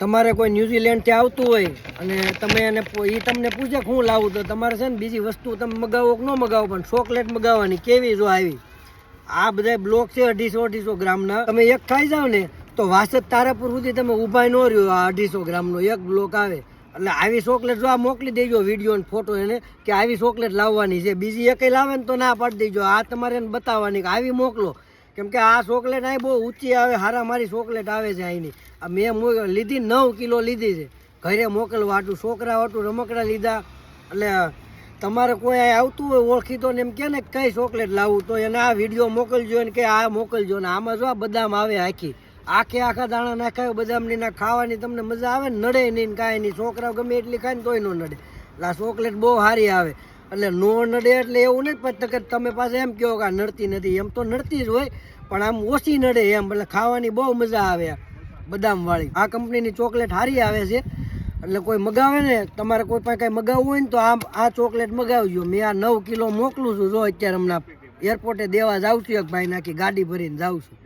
તમારે કોઈ ન્યુઝીલેન્ડથી આવતું હોય અને તમે એને એ તમને પૂછે હું લાવું, તો તમારે છે ને બીજી વસ્તુ તમે મગાવો કે ન મગાવો, પણ ચોકલેટ મગાવવાની કેવી જો આવી? આ બધા બ્લોક છે અઢીસો અઢીસો ગ્રામના. તમે એક ખાઈ જાઓ ને, તો વાસદ તારાપુર સુધી તમે ઊભા ન રહ્યો આ અઢીસો ગ્રામનો. એક બ્લોક આવે. એટલે આવી ચોકલેટ જો આ મોકલી દેજો વીડિયો અને ફોટો એને, કે આવી ચોકલેટ લાવવાની છે. બીજી એકે લાવે ને તો ના પાડી દેજો. આ તમારે એને બતાવવાની કે આવી મોકલો. કેમ કે આ ચોકલેટ અહીં બહુ ઊંચી આવે, હારા મારી ચોકલેટ આવે છે અહીંની. મેં લીધી, નવ કિલો લીધી છે. ઘરે મોકલવા આટલું છોકરા આટલું રમકડા લીધા. એટલે તમારે કોઈ અહીં આવતું હોય, ઓળખીતો ને એમ કે ને કઈ ચોકલેટ લાવું, તો એને આ વીડિયો મોકલજો ને કે આ મોકલજો ને આમાં જો આ બદામ આવે આખી. આખે આખા દાણા નાખાય, બદામની ના ખાવાની તમને મજા આવે નડે નહીં કાંઈ નહીં. છોકરાઓ ગમે એટલી ખાય ને તોય ન નડે. એટલે આ ચોકલેટ બહુ સારી આવે. એટલે નો નડે એટલે એવું નહીં પણ તમે પાસે એમ કહો કે નડતી નથી. એમ તો નડતી જ હોય, પણ આમ ઓછી નડે એમ. એટલે ખાવાની બહુ મજા આવે બદામ વાળી આ કંપનીની ચોકલેટ સારી આવે છે. એટલે કોઈ મગાવે ને, તમારે કોઈ પાસે કાંઈ મગાવવું હોય ને, તો આ આ ચોકલેટ મગાવજો. મેં આ નવ કિલો મોકલું છું. જો અત્યારે હમણાં એરપોર્ટે દેવા જાઉં છું એક ભાઈ નાખી ગાડી ભરીને જાઉં છું.